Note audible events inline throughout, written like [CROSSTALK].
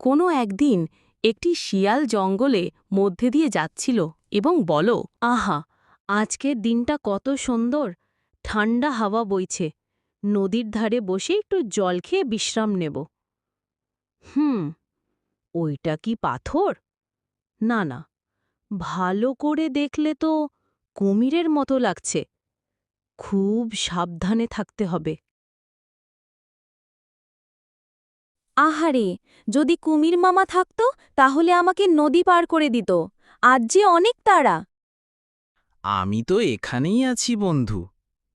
কোনো একদিন একটি শিয়াল জঙ্গলে মধ্যে দিয়ে যাচ্ছিল এবং বল, আহা, আজকের দিনটা কত সুন্দর। ঠান্ডা হাওয়া বইছে। নদীর ধারে বসে একটু জল খেয়ে বিশ্রাম নেব। হুম, ওইটা কি পাথর? না না, ভালো করে দেখলে তো কুমিরের মতো লাগছে। খুব সাবধানে থাকতে হবে। আহারে যদি কুমির মামা থাকতো তাহলে আমাকে নদী পার করে দিত। আজ যে অনেক তাড়া আমি তো এখানেই আছি বন্ধু।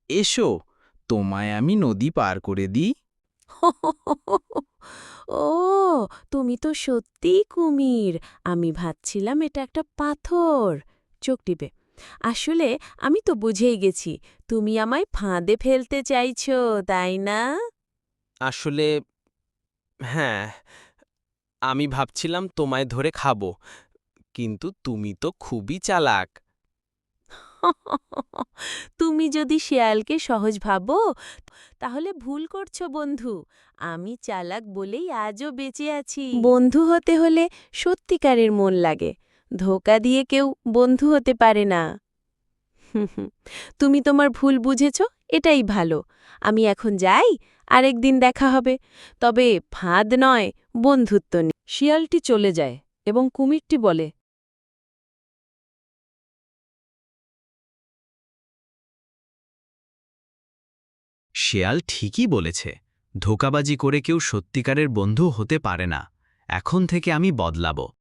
এসো তোমায় আমি নদী পার করে দিই। [LAUGHS] ও তুমি তো সত্যিই কুমির। আমি ভাবছিলাম এটা একটা পাথর। চোখ টিপে। আসলে আমি তো বুঝেই গেছি তুমি আমায় ফাঁদে ফেলতে চাইছো তাই না? আসলে হ্যাঁ আমি ভাবছিলাম তোমায় ধরে খাব কিন্তু তুমি তো খুবই চালাক। [LAUGHS] তুমি যদি শেয়ালকে সহজ ভাবো তাহলে ভুল করছ বন্ধু। আমি চালাক বলেই আজও বেঁচে আছি। বন্ধু হতে হলে সত্যিকারের মন লাগে ধোকা দিয়ে কেউ বন্ধু হতে পারে না। [LAUGHS] তুমি তোমার ভুল বুঝেছ এটাই ভালো। আমি এখন যাই আরেকদিন দেখা হবে। তবে ফাঁদ নয়, বন্ধুত্ব শিয়ালটি চলে যায় এবং কুমিরটি বলে, শেয়াল ঠিকই বলেছে, ধোকাবাজি করে কেউ সত্যিকারের বন্ধু হতে পারে না। এখন থেকে আমি বদলাবো।